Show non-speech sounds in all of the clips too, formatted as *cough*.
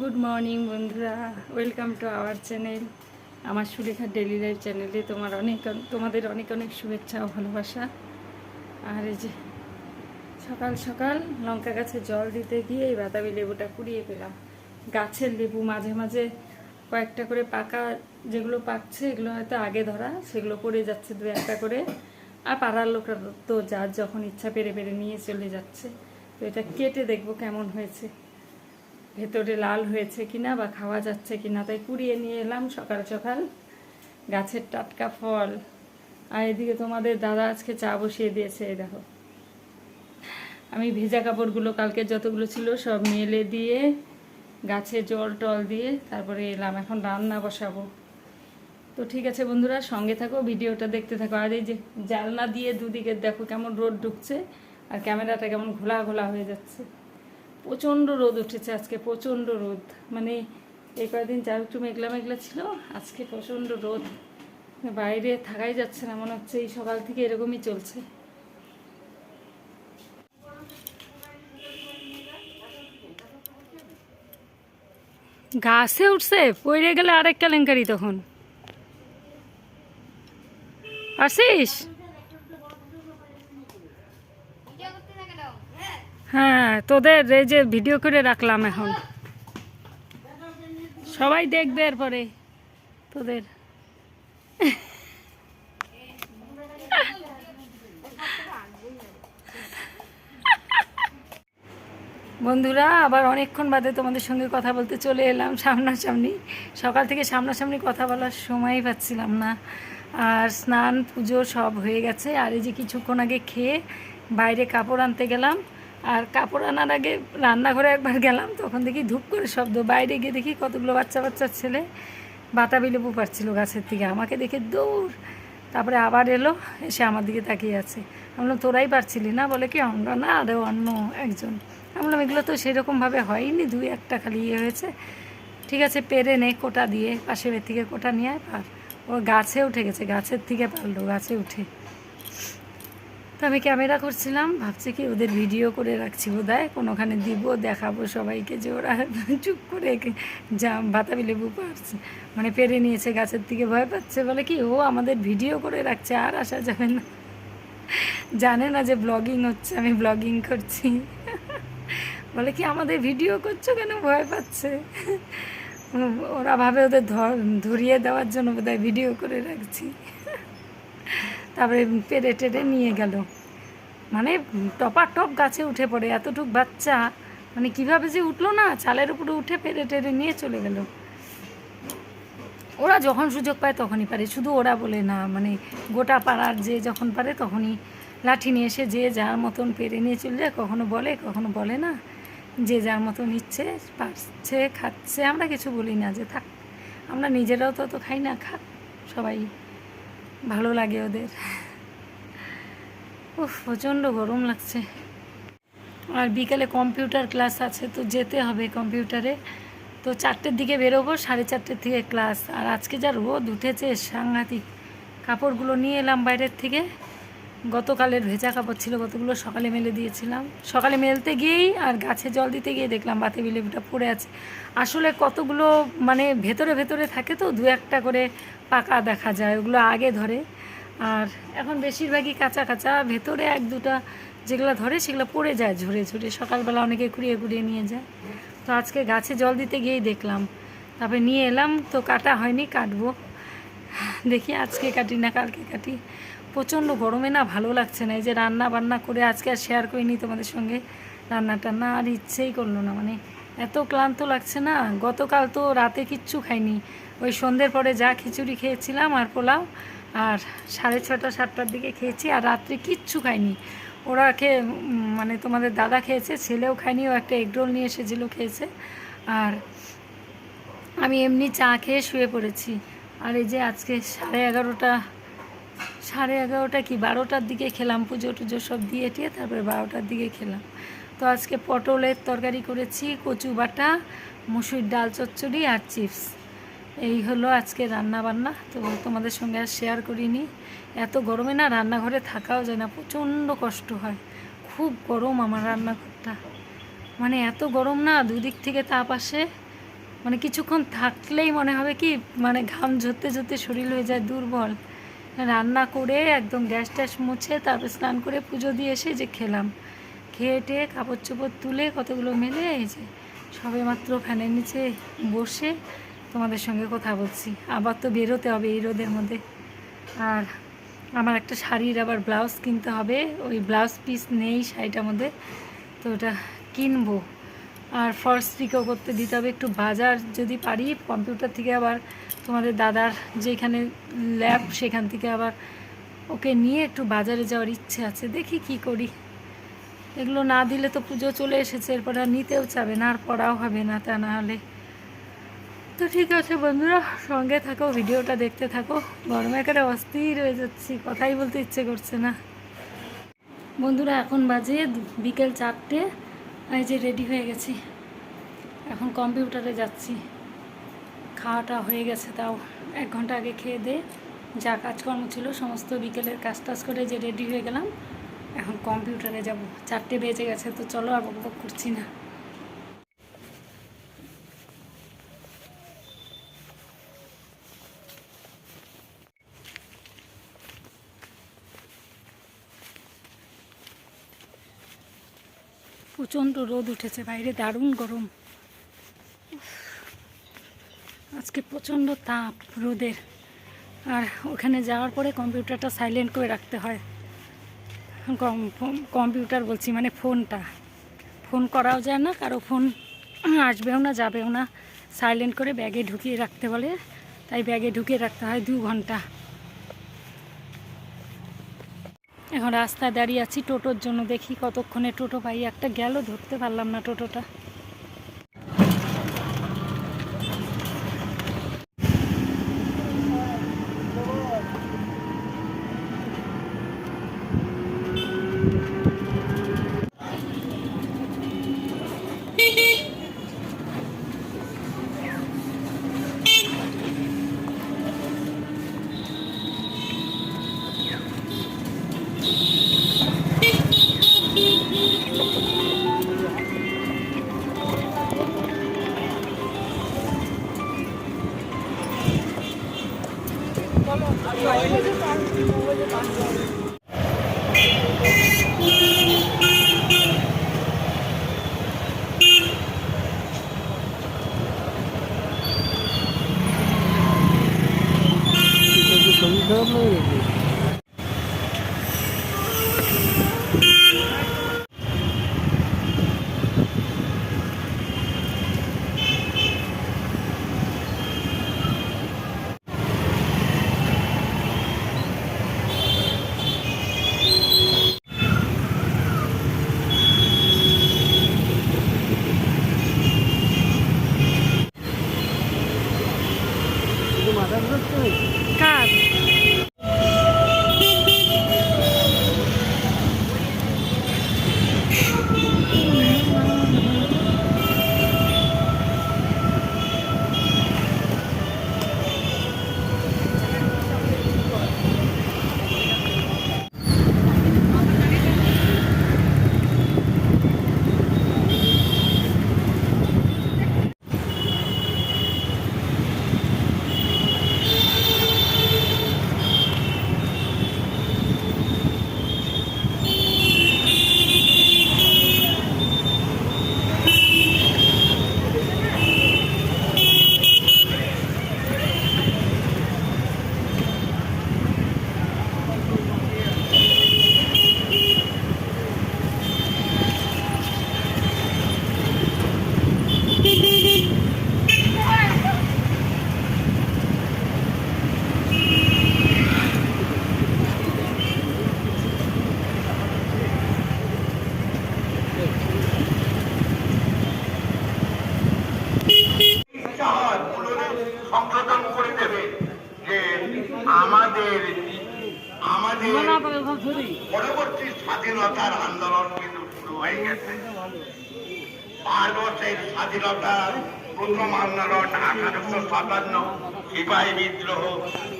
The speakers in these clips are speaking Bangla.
গুড মর্নিং বন্ধুরা। ওয়েলকাম টু আওয়ার চ্যানেল আমার সুলেখা ডেলি লাইফ চ্যানেলে তোমার অনেক, তোমাদের অনেক অনেক শুভেচ্ছা ও ভালোবাসা। আর এই যে সকাল সকাল লঙ্কা গাছে জল দিতে গিয়ে এই বাতাবি লেবুটা কুড়িয়ে পেলাম। গাছের লেবু মাঝে মাঝে কয়েকটা করে পাকা যেগুলো পাকছে, এগুলো হয়তো আগে ধরা, সেগুলো পড়ে যাচ্ছে দু একটা করে। আর পাড়ার লোকরা তো যার যখন ইচ্ছা পেরে পেরে নিয়ে চলে যাচ্ছে। তো এটা কেটে দেখব কেমন হয়েছে। ভেতরে লাল হয়েছে কিনা বা খাওয়া যাচ্ছে কিনা তাই কুড়িয়ে নিয়ে এলাম সকাল সকাল গাছের টাটকা ফল। আর এদিকে তোমাদের দাদা আজকে চা বসিয়ে দিয়েছে, এই দেখো। আমি ভেজা কাপড়গুলো কালকে যতগুলো ছিল সব মেলে দিয়ে গাছে জল টল দিয়ে তারপরে এলাম, এখন রান্না বসাবো। তো ঠিক আছে বন্ধুরা, সঙ্গে থাকো, ভিডিওটা দেখতে থাকো। আর এই যে জালনা দিয়ে দুদিকে দেখো কেমন রোদ ঢুকছে আর ক্যামেরাটা কেমন ঘোলা ঘোলা হয়ে যাচ্ছে। প্রচণ্ড রোদ উঠেছে আজকে, প্রচণ্ড রোদ। মানে এই কয়েকদিন যা একটু মেঘলা মেঘলা ছিল, আজকে প্রচণ্ড রোদ। বাইরে থাকাই যাচ্ছে না, মনে হচ্ছে এই সকাল থেকে এরকমই চলছে। গাছে উঠছে, পড়ে গেলে আরেক কেলেঙ্কারি তখন। আসিস হ্যাঁ তোদের এই যে ভিডিও করে রাখলাম এখন। সবাই দেখবে এরপরে তোদের। বন্ধুরা, আবার অনেকক্ষণ বাদে তোমাদের সঙ্গে কথা বলতে চলে এলাম সামনাসামনি। সকাল থেকে সামনাসামনি কথা বলার সময়ই পাচ্ছিলাম না। আর স্নান, পুজো সব হয়ে গেছে। আর এই যে কিছুক্ষণ আগে খেয়ে বাইরে কাপড় আনতে গেলাম। আর কাপড় আনার আগে রান্নাঘরে একবার গেলাম, তখন দেখি ধূপ করে শব্দ। বাইরে গিয়ে দেখি কতগুলো বাচ্চা বাচ্চার ছেলে বাতাবি লেবু পারছিল গাছের থেকে আমাকে দেখে দৌড়। তারপরে আবার এলো, এসে আমার দিকে তাকিয়ে আছে। আমি বললাম, তোরাই পারছিলি না? বলে, কি আমরা? না আরও অন্য একজন। আমি বললাম, এগুলো তো সেরকমভাবে হয়নি, দুই একটা খালি ইয়ে হয়েছে। ঠিক আছে, পেরে নে কোটা দিয়ে, পাশের থেকে কোটা নিয়ে আয়, পার। ও গাছে উঠে গেছে, গাছের থেকে পারল, গাছে উঠে। তো আমি ক্যামেরা করছিলাম, ভাবছি কি ওদের ভিডিও করে রাখছি বোধহয়। কোনোখানে দিব, দেখাবো সবাইকে যে ওরা *laughs* চুপ করে যা বাতাবি লেবু পারছে মানে পেরে নিয়েছে, গাছের থেকে ভয় পাচ্ছে। বলে কি, ও আমাদের ভিডিও করে রাখছে, আর আসা যাবে না। জানে না যে ব্লগিং হচ্ছে, আমি ব্লগিং করছি। বলে কি, আমাদের ভিডিও করছ কেন? ভয় পাচ্ছে। ওরা ভাবে ওদের ধর, ধরিয়ে দেওয়ার জন্য বোধহয় ভিডিও করে রাখছি। তারপরে পেরে টেরে নিয়ে গেল। মানে টপা টপ গাছে উঠে পড়ে, এতটুক বাচ্চা মানে কীভাবে যে উঠল না, চালের উপরে উঠে পেরে টেরে নিয়ে চলে গেল। ওরা যখন সুযোগ পায় তখনই পারে, শুধু ওরা বলে না মানে গোটা পাড়ার যে যখন পারে তখনই লাঠি নিয়ে এসে যে যার মতন পেরে নিয়ে চলে যায়, কখনো বলে কখনো বলে না। যে যার মতন ইচ্ছে পারছে, খাচ্ছে, আমরা কিছু বলি না যে থাক, আমরা নিজেরাও তো তো খাই না, খাক, সবাই। ভালো লাগে ওদের। উফ, প্রচণ্ড গরম লাগছে। আর বিকালে কম্পিউটার ক্লাস আছে, তো যেতে হবে কম্পিউটারে। তো চারটের দিকে বেরোবো, সাড়ে চারটের থেকে ক্লাস। আর আজকে যা রোদ উঠেছে, সাংঘাতিক। কাপড়গুলো নিয়ে এলাম বাইরের থেকে। গতকালের ভেজা কাপড় ছিল কতগুলো সকালে মেলে দিয়েছিলাম। সকালে মেলতে গিয়েই আর গাছে জল দিতে গিয়ে দেখলাম বাতি লেবুটা পড়ে আছে। আসলে কতগুলো মানে ভেতরে ভেতরে থাকে তো, দু একটা করে পাকা দেখা যায়, ওগুলো আগে ধরে। আর এখন বেশিরভাগই কাঁচা কাঁচা। ভেতরে এক দুটা যেগুলো ধরে, সেগুলো পড়ে যায় ঝরে ঝরে। সকালবেলা অনেকে কুড়িয়ে কুড়িয়ে নিয়ে যায়। তো আজকে গাছে জল দিতে গিয়েই দেখলাম। তারপরে নিয়ে এলাম, তো কাটা হয়নি, কাটবো। দেখি আজকে কাটি না কালকে কাটি। প্রচণ্ড গরমে না ভালো লাগছে না। এই যে রান্না বান্না করে আজকে আর শেয়ার করিনি তোমাদের সঙ্গে। রান্না টান্না আর ইচ্ছেই করল না। মানে এত ক্লান্ত লাগছে না। গতকাল তো রাতে কিচ্ছু খাইনি। ওই সন্ধ্যের পরে যা খিচুড়ি খেয়েছিলাম আর পোলাও আর সাড়ে ছটা সাতটার দিকে খেয়েছি আর রাত্রে কিচ্ছু খাইনি। ওরা খেয়ে মানে তোমাদের দাদা খেয়েছে, ছেলেও খায়নি, ও একটা এগরোল নিয়ে এসেছিল খেয়েছে। আর আমি এমনি চা খেয়ে শুয়ে পড়েছি। আর এই যে আজকে সাড়ে এগারোটা সাড়ে এগারোটা কি বারোটার দিকে খেলাম, পুজো টুজো সব দিয়ে টিয়ে তারপরে বারোটার দিকে খেলাম। তো আজকে পটলের তরকারি করেছি, কচু বাটা, মুসুর ডাল চচ্চড়ি আর চিপস। এই হলো আজকে রান্না বান্না তো তোমাদের সঙ্গে আর শেয়ার করিনি। এত গরমে না রান্নাঘরে থাকাও যায় না, প্রচণ্ড কষ্ট হয়। খুব গরম আমার রান্নাঘরটা। মানে এত গরম না, দুদিক থেকে তাপ আসে। মানে কিছুক্ষণ থাকলেই মনে হবে কি মানে ঘাম ঝরতে ঝরতে শরীর হয়ে যায়, দুর্বল। রান্না করে একদম গ্যাস ট্যাস মুছে তারপর স্নান করে পুজো দিয়ে এসে যে খেলাম। খেয়ে টেয়ে কাপড় চোপড় তুলে কতগুলো মেলে, এই যে সবে মাত্র ফ্যানের নিচে বসে তোমাদের সঙ্গে কথা বলছি। আবার তো বেরোতে হবে এই রোদের মধ্যে। আর আমার একটা শাড়ির আবার ব্লাউজ কিনতে হবে। ওই ব্লাউজ পিস নেই শাড়িটার মধ্যে। তো ওটা কিনবো। আর ফলস পিকও করতে দিতে হবে একটু বাজার যদি পারি। কম্পিউটার থেকে আবার তোমাদের দাদার যেখানে ল্যাব সেখান থেকে আবার ওকে নিয়ে একটু বাজারে যাওয়ার ইচ্ছে আছে। দেখি কি করি। এগুলো না দিলে তো পুজো চলে এসেছে। এরপর আর নিতেও চাবে না, আর পড়াও হবে না তা না হলে। তো ঠিক আছে বন্ধুরা, সঙ্গে থাকো, ভিডিওটা দেখতে থাকো। গরমে করে অস্থির হয়ে যাচ্ছি, কথাই বলতে ইচ্ছে করছে না। বন্ধুরা, এখন বাজে বিকেল চারটে, এই যে রেডি হয়ে গেছি। এখন কম্পিউটারে যাচ্ছি। খাওয়াটা হয়ে গেছে তাও। এক ঘণ্টা আগে খেয়ে দে, যা কাজকর্ম ছিল, সমস্ত বিকেলের কাজ টাজ করে যে রেডি হয়ে গেলাম। এখন কম্পিউটারে যাব। চারটে বেজে গেছে, তো চলো আর বক করছি না। প্রচণ্ড রোদ উঠেছে বাইরে, দারুণ গরম। আজকে প্রচণ্ড তাপ রোদের। আর ওখানে যাওয়ার পরে কম্পিউটারটা সাইলেন্ট করে রাখতে হয়। কম- কম্পিউটার বলছি মানে ফোনটা। ফোন করাও যায় না, কারও ফোন আসবেও না, যাবেও না। সাইলেন্ট করে ব্যাগে ঢুকিয়ে রাখতে বলে। তাই ব্যাগে ঢুকিয়ে রাখতে হয় দু ঘণ্টা। এখন রাস্তায় দাঁড়িয়ে আছি টোটোর জন্য দেখি কতক্ষণে টোটো পাই একটা গেল, ধরতে পারলাম না টোটোটা। Thank you. ভারতের স্বাধীনতার প্রথম আন্দোলন আঠারোশো সাতান্ন সিপাহী বিদ্রোহ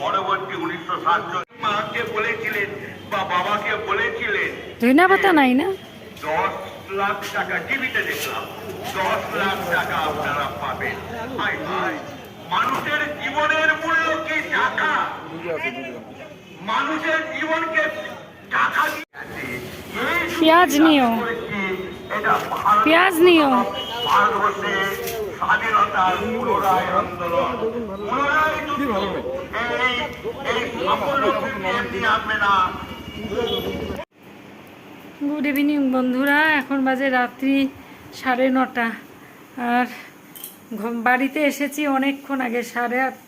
পরবর্তী উনিশশো সাতচল্লিশ মাকে বলেছিলেন বা বাবাকে বলেছিলেন নাই না? দশ লাখ টাকা টিভিতে দেখলাম। দশ লাখ টাকা আপনারা পাবেন। মানুষের জীবনের মূল্য কি টাকা? মানুষের জীবনকে টাকা দিয়ে পেঁয়াজ নিও। পেঁয়াজ নিও। গুড ইভিনিং বন্ধুরা, এখন বাজে রাত্রি সাড়ে নটা। আর বাড়িতে এসেছি অনেকক্ষণ আগে, সাড়ে আট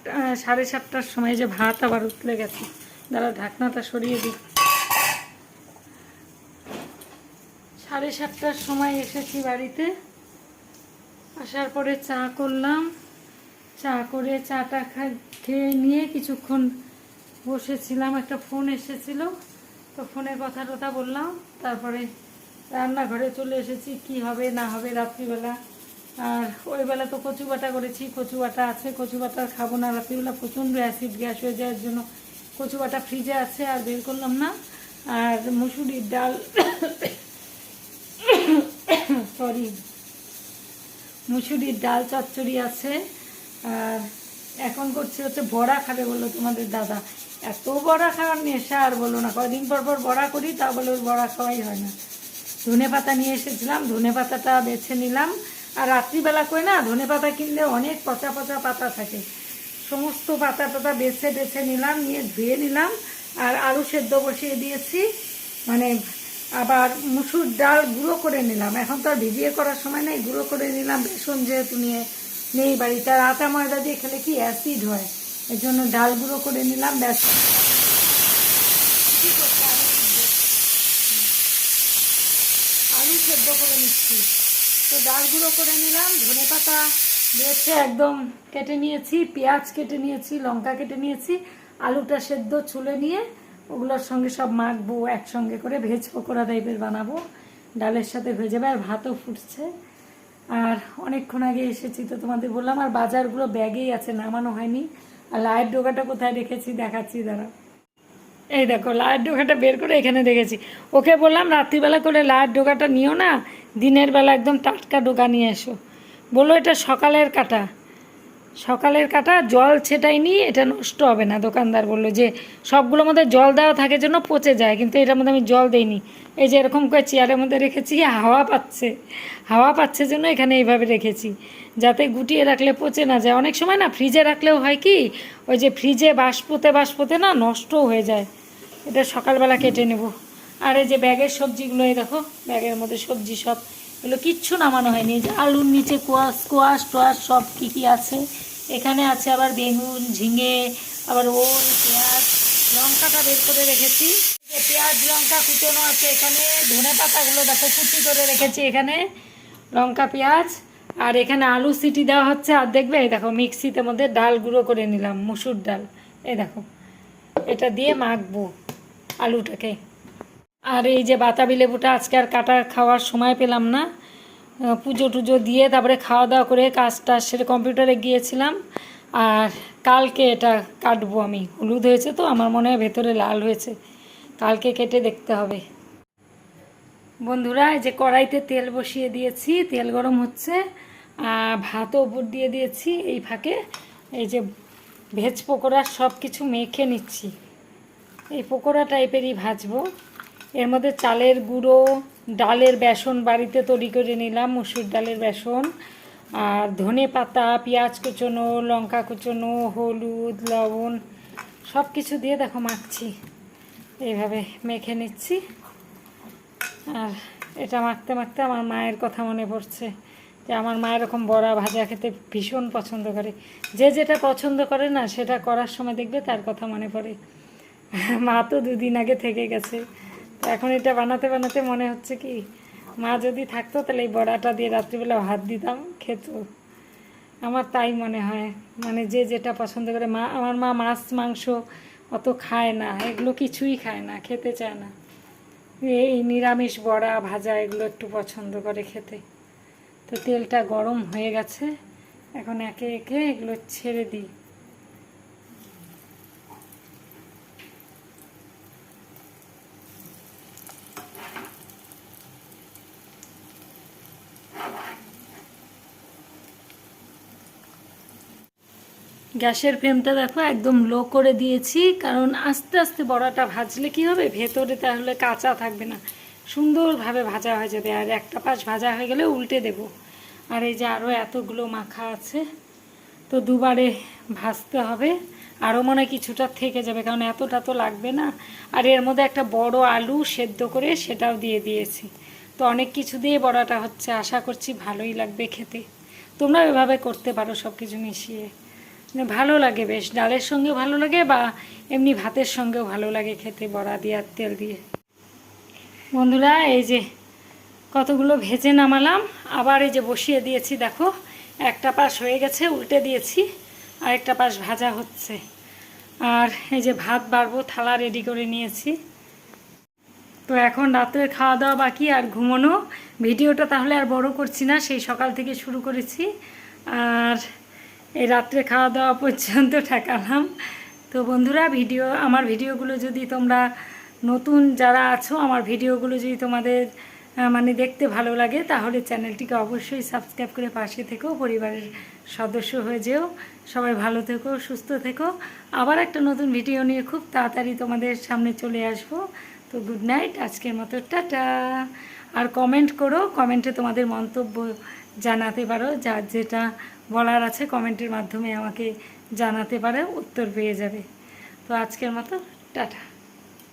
সাড়ে সাতটার সময় যে ভাত আবার উতলে গেছে। দাঁড়া, ঢাকনাটা সরিয়ে দিই। সাড়ে সাতটার সময় এসেছি বাড়িতে। আসার পরে চা করলাম। চা করে চাটা খেয়ে নিয়ে কিছুক্ষণ বসেছিলাম। একটা ফোন এসেছিল। তো ফোনে কথা টথা বললাম। তারপরে রান্নাঘরে চলে এসেছি। কি হবে, না হবে রাত্রিবেলা। আর ওই বেলা তো কচু বাটা করেছি। কচু বাটা আছে। কচু বাটা খাব না রাত্রিবেলা। প্রচণ্ড অ্যাসিড গ্যাস হয়ে যাওয়ার জন্য কচু বাটা ফ্রিজে আছে আর বের করলাম না। আর মুসুরির ডাল সরি, মুসুরির ডাল চচ্চড়ি আছে। আর এখন করছে হচ্ছে বড়া খাবে বলল তোমাদের দাদা। এত বড়া খাওয়ার নেশা আর বলো না। কদিন পর পর বড়া করি তা বলে ওর বড়া খাওয়াই হয় না। ধনে পাতা নিয়ে এসেছিলাম, ধনে পাতাটা বেছে নিলাম। আর রাত্রিবেলা করে না, ধনে পাতা কিনলে অনেক পচা পচা পাতা থাকে। সমস্ত পাতা টাতা বেছে বেছে নিলাম, নিয়ে ধুয়ে নিলাম। আর আলু সেদ্ধ বসিয়ে দিয়েছি। মানে আবার মুসুর ডাল গুঁড়ো করে নিলাম। এখন তো আর ভিজিয়ে করার সময় নেই, গুঁড়ো করে নিলাম। বেসন যেহেতু নিয়ে নেই বাড়িতে, আর আটা ময়দা দিয়ে খেলে কি অ্যাসিড হয়? এর জন্য ডাল গুঁড়ো করে নিলাম আলু আলু সেদ্ধ করে নিচ্ছি। তো ডাল গুঁড়ো করে নিলাম, ধনে পাতা বেছে একদম কেটে নিয়েছি, পেঁয়াজ কেটে নিয়েছি, লঙ্কা কেটে নিয়েছি, আলুটা সেদ্ধ ছুলে নিয়ে ওগুলোর সঙ্গে সব মাখবো, একসঙ্গে করে ভেজ পকোড়া টাইপের বানাবো। ডালের সাথে ভেজে আর ভাতও ফুটছে। আর অনেকক্ষণ আগে এসেছি তো তোমাদের বললাম, আর বাজারগুলো ব্যাগেই আছে, নামানো হয়নি। আর লাইট ডোকাটা কোথায় রেখেছি দেখাচ্ছি দাঁড়া এই দেখো, লাইট ডোকাটা বের করে এখানে রেখেছি। ওকে বললাম, রাত্রিবেলা করে লাইট ডোকাটা নিও না, দিনের বেলা একদম টাটকা ডোকা নিয়ে এসো। বলল, এটা সকালের কাটা। সকালের কাটা, জল ছেটাইনি এটা নষ্ট হবে না। দোকানদার বলল যে, সবগুলোর মধ্যে জল দেওয়া থাকে জন্য পচে যায়, কিন্তু এটার মধ্যে আমি জল দেইনি। এই যে এরকম করে চেয়ারের মধ্যে রেখেছি, হাওয়া পাচ্ছে। হাওয়া পাচ্ছে জন্য এখানে এইভাবে রেখেছি, যাতে গুটিয়ে রাখলে পচে না যায়। অনেক সময় না ফ্রিজে রাখলেও হয় কি, ওই যে ফ্রিজে বাষ্পতে বাষ্পতে না নষ্টও হয়ে যায়। এটা সকালবেলা কেটে নেব। আর এই যে ব্যাগের সবজিগুলো, এই দেখো, ব্যাগের মধ্যে সবজি সব এগুলো কিচ্ছু নামানো হয়নি। যে আলুর নিচে কোয়াশ কোয়াশ, টোয়াশ সব কী কী আছে? এখানে আছে আবার বেগুন, ঝিঙে, আবার ওল, পেঁয়াজ, লঙ্কাটা বের করে রেখেছি। পেঁয়াজ, লঙ্কা কুচোনো আছে এখানে। ধনে পাতাগুলো দেখো কুচি করে রেখেছি এখানে। লঙ্কা, পেঁয়াজ, আর এখানে আলু সিটি দেওয়া হচ্ছে। আর দেখবে, এই দেখো মিক্সিতে মধ্যে ডাল গুঁড়ো করে নিলাম, মুসুর ডাল। এই দেখো, এটা দিয়ে মাখবো আলুটাকে। আর এই যে বাতাবি লেবুটা আজকে আর কাটা খাওয়ার সময় পেলাম না। পুজো টুজো দিয়ে তারপরে খাওয়া দাওয়া করে কাজটা সেরে কম্পিউটারে গিয়েছিলাম। আর কালকে এটা কাটবো আমি। হলুদ হয়েছে তো, আমার মনে হয় ভেতরে লাল হয়েছে। কালকে কেটে দেখতে হবে। বন্ধুরা, এই যে কড়াইতে তেল বসিয়ে দিয়েছি, তেল গরম হচ্ছে। আর ভাতও উপর দিয়ে দিয়েছি এই ফাঁকে। এই যে ভেজ পকোড়া সব কিছু মেখে নিচ্ছি। এই পকোড়া টাইপেরই ভাজবো। এর মধ্যে চালের গুঁড়ো, ডালের বেসন বাড়িতে তৈরি করে নিলাম, মুসুর ডালের বেসন। আর ধনে পাতা, পেঁয়াজ কুচোনো, লঙ্কা কুচোনো, হলুদ, লবণ সব কিছু দিয়ে দেখো মাখছি। এইভাবে মেখে নিচ্ছি। আর এটা মাখতে মাখতে আমার মায়ের কথা মনে পড়ছে যে আমার মা এরকম বড়া ভাজা খেতে ভীষণ পছন্দ করে। যে যেটা পছন্দ করে না, সেটা করার সময় দেখবে তার কথা মনে পড়ে। মা তো দুদিন আগে থেকে গেছে। এখন এটা বানাতে বানাতে মনে হচ্ছে কি, মা যদি থাকতো তাহলে এই বড়াটা দিয়ে রাত্রিবেলা ভাত দিতাম, খেত। আমার তাই মনে হয়। মানে যে যেটা পছন্দ করে, মা, আমার মা মাছ, মাংস অত খায় না, এগুলো কিছুই খায় না, খেতে চায় না। এই নিরামিষ বড়া, ভাজা, এগুলো একটু পছন্দ করে খেতে। তো তেলটা গরম হয়ে গেছে, এখন একে একে এগুলো ছেড়ে দিই। গ্যাসের ফ্লেমটা দেখো একদম লো করে দিয়েছি, কারণ আস্তে আস্তে বড়াটা ভাজলে কি হবে? ভেতরে তাহলে কাঁচা থাকবে না। সুন্দরভাবে ভাজা হয়ে যাবে, আর একটা পাশ ভাজা হয়ে গেলে উল্টে দেব। আর এই যে আরও এতগুলো মাখা আছে, তো দুবারে ভাজতে হবে। আরও মনে কিছুটা থেকে যাবে, কারণ এতটা তো লাগবে না। আর এর মধ্যে একটা বড় আলু সেদ্ধ করে সেটাও দিয়ে দিয়েছি। তো অনেক কিছু দিয়ে বড়াটা হচ্ছে, আশা করছি ভালোই লাগবে খেতে। তোমরা এভাবে করতে পারো সব কিছু মিশিয়ে। মানে ভালো লাগে বেশ। ডালের সঙ্গে ভালো লাগে বা এমনি ভাতের সঙ্গেও ভালো লাগে খেতে, বড়া দিয়ে আর তেল দিয়ে? বন্ধুরা, এই যে কতগুলো ভেজে নামালাম, আবার এই যে বসিয়ে দিয়েছি, দেখো, একটা পাশ হয়ে গেছে, উল্টে দিয়েছি আর একটা পাশ ভাজা হচ্ছে। আর এই যে ভাত বাড়বো, থালা রেডি করে নিয়েছি। তো এখন রাতের খাওয়া দাওয়া বাকি, আর ঘুমোনো। ভিডিওটা তাহলে আর বড় করছি না, সেই সকাল থেকে শুরু করেছি। আর এই রাত্রে খাওয়া দাওয়া পর্যন্ত ঠেকালাম। তো বন্ধুরা, ভিডিও, আমার ভিডিওগুলো যদি তোমরা নতুন যারা আছো, আমার ভিডিওগুলো যদি তোমাদের মানে দেখতে ভালো লাগে, তাহলে চ্যানেলটিকে অবশ্যই সাবস্ক্রাইব করে পাশে থেকো, পরিবারের সদস্য হয়ে যেও। সবাই ভালো থেকো, সুস্থ থেকো। আবার একটা নতুন ভিডিও নিয়ে খুব তাড়াতাড়ি তোমাদের সামনে চলে আসব। তো গুড নাইট আজকের মতো টাটা। আর কমেন্ট করো কমেন্টে তোমাদের মন্তব্য জানাতে পারো যার যেটা বলার আছে কমেন্টের মাধ্যমে আমাকে জানাতে পারে উত্তর পেয়ে যাবে। তো আজকের মতো টাটা।